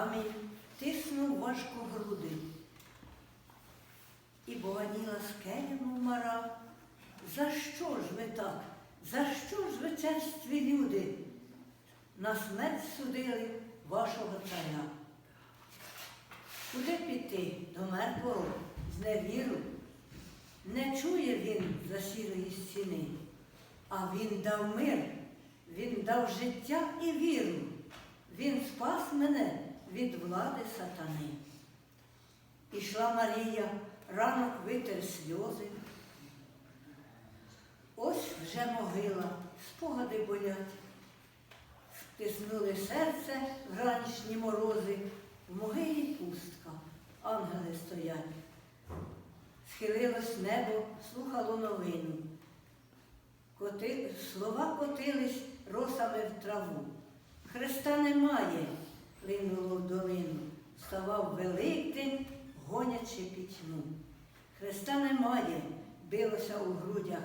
камінь тиснув важко груди. І боганіла скелями мара. За що ж ви так? За що ж ви черстві люди? На смерть судили вашого царя. Куди піти до мертвого з невіру? Не чує він за сірої стіни, а він дав мир, він дав життя і віру. Він спас мене від влади сатани. Ішла Марія, ранок витер сльози. Ось вже могила, спогади болять. Тиснули серце в ранішні морози, в могилі пустка, ангели стоять. Схилилось небо, слухало новину. Коти, слова котились росами в траву. Христа немає, линуло в долину. Ставав Великдень, гонячи пітьму. Христа немає, билося у грудях.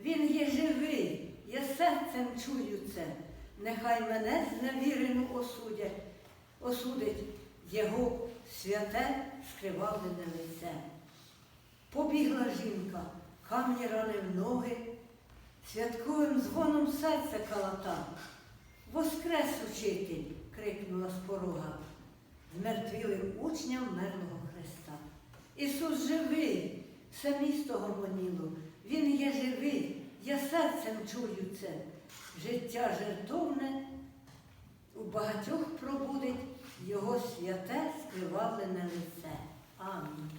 Він є живий, я серцем чую це. Нехай мене зневірену осудять, осудить його святе скривавлене лице. Побігла жінка, камні ранив ноги, святковим дзвоном серце калата. Воскрес учитель, крикнула з порога, змертвілим учням мерлого Христа. Ісус живий, все місто гомоніло, Він є живий, я серцем чую це. Життя жертовне у багатьох пробудить Його святе скривавлене лице. Амінь.